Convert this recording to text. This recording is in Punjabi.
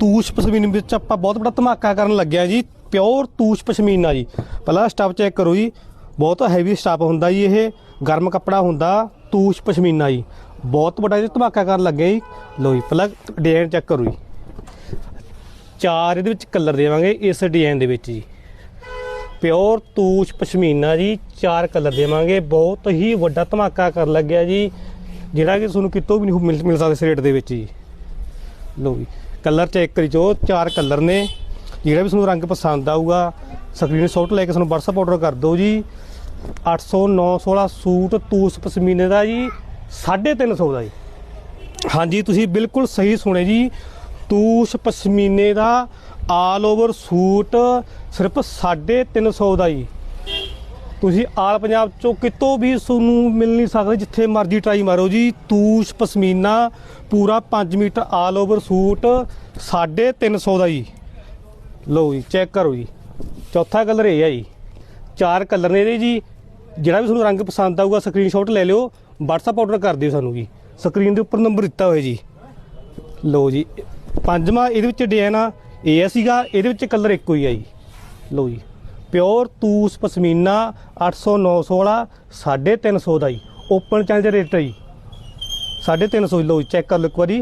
ਤੂਸ਼ ਪਸ਼ਮੀਨ ਵਿੱਚ ਆਪਾਂ ਬਹੁਤ ਬੜਾ ਧਮਾਕਾ ਕਰਨ ਲੱਗਿਆ ਜੀ, ਪਿਓਰ ਤੂਸ਼ ਪਸ਼ਮੀਨਾ ਜੀ। ਪਹਿਲਾਂ ਸਟਾਫ ਚੈੱਕ ਕਰੋ ਜੀ, ਬਹੁਤ ਹੈਵੀ ਸਟਾਫ ਹੁੰਦਾ ਜੀ ਇਹ, ਗਰਮ ਕੱਪੜਾ ਹੁੰਦਾ ਤੂਸ਼ ਪਸ਼ਮੀਨਾ ਜੀ। ਬਹੁਤ ਵੱਡਾ ਜੀ ਧਮਾਕਾ ਕਰਨ ਲੱਗਿਆ ਜੀ। ਲੋ ਜੀ, ਪਹਿਲਾਂ ਡਿਜ਼ਾਈਨ ਚੈੱਕ ਕਰੋ ਜੀ। ਚਾਰ ਇਹਦੇ ਵਿੱਚ ਕਲਰ ਦੇਵਾਂਗੇ ਇਸ ਡਿਜ਼ਾਈਨ ਦੇ ਵਿੱਚ ਜੀ। ਪਿਓਰ ਤੂਸ਼ ਪਸ਼ਮੀਨਾ ਜੀ, ਚਾਰ ਕਲਰ ਦੇਵਾਂਗੇ। ਬਹੁਤ ਹੀ ਵੱਡਾ ਧਮਾਕਾ ਕਰਨ ਲੱਗਿਆ ਜੀ। ਜਿਹੜਾ ਕਿ ਤੁਹਾਨੂੰ ਕਿਤੋਂ ਵੀ ਨਹੀਂ ਮਿਲ ਮਿਲ ਸਕਦਾ ਇਸ ਰੇਟ ਦੇ ਵਿੱਚ ਜੀ। ਲੋ ਜੀ ਕਲਰ ਚੈੱਕ ਕਰੀ ਜੋ ਚਾਰ ਕਲਰ ਨੇ। ਜਿਹੜਾ ਵੀ ਤੁਹਾਨੂੰ ਰੰਗ ਪਸੰਦ ਆਊਗਾ ਸਕਰੀਨਸ਼ਾਟ ਲੈ ਕੇ ਸਾਨੂੰ WhatsApp ਆਰਡਰ ਕਰ ਦਿਓ ਜੀ। 800 916 ਸੂਟ ਤੂਸ ਪਸ਼ਮੀਨੇ ਦਾ ਜੀ 350 ਦਾ ਜੀ। ਹਾਂਜੀ, ਤੁਸੀਂ ਬਿਲਕੁਲ ਸਹੀ ਸੁਣੇ ਜੀ। ਤੂਸ਼ ਪਸ਼ਮੀਨੇ ਦਾ ਆਲ ਓਵਰ ਸੂਟ ਸਿਰਫ 350 ਦਾ ਜੀ। ਤੁਸੀਂ ਆਲ ਪੰਜਾਬ ਚੋਂ ਕਿਤੋਂ ਵੀ ਤੁਹਾਨੂੰ ਮਿਲ ਨਹੀਂ ਸਕਦੇ, ਜਿੱਥੇ ਮਰਜ਼ੀ ਟਰਾਈ ਮਾਰੋ ਜੀ। ਤੂਸ਼, ਪਸ਼ਮੀਨਾ, ਪੂਰਾ 5 ਮੀਟਰ ਆਲ ਓਵਰ ਸੂਟ 350 ਦਾ ਜੀ। ਲਓ ਜੀ ਚੈੱਕ ਕਰੋ ਜੀ। ਚੌਥਾ ਕਲਰ ਇਹ ਹੈ ਜੀ। ਚਾਰ ਕਲਰ ਨੇ ਇਹਦੇ ਜੀ। ਜਿਹੜਾ ਵੀ ਤੁਹਾਨੂੰ ਰੰਗ ਪਸੰਦ ਆਊਗਾ ਸਕਰੀਨਸ਼ਾਟ ਲੈ ਲਿਓ। WhatsApp ਆਰਡਰ ਕਰ ਦਿਓ ਸਾਨੂੰ ਜੀ। ਸਕਰੀਨ ਦੇ ਉੱਪਰ ਨੰਬਰ ਦਿੱਤਾ ਹੋਇਆ ਜੀ। ਲਓ ਜੀ, ਪੰਜਵਾਂ, ਇਹਦੇ ਵਿੱਚ ਡਿਜ਼ਾਈਨ ਆ। ਇਹ ਆ ਸੀਗਾ, ਇਹਦੇ ਵਿੱਚ ਕਲਰ ਇੱਕੋ ਹੀ ਆ ਜੀ। ਲਓ ਜੀ। ਪਿਓਰ ਤੂਸ ਪਸ਼ਮੀਨਾ 800 916 350 ਦਾ ਜੀ। ਓਪਨ ਚੈਲੰਜ ਰੇਟ ਹੈ ਜੀ। 350 ਲਓ ਚੈੱਕ ਕਰ ਲਓ ਇੱਕ ਵਾਰੀ।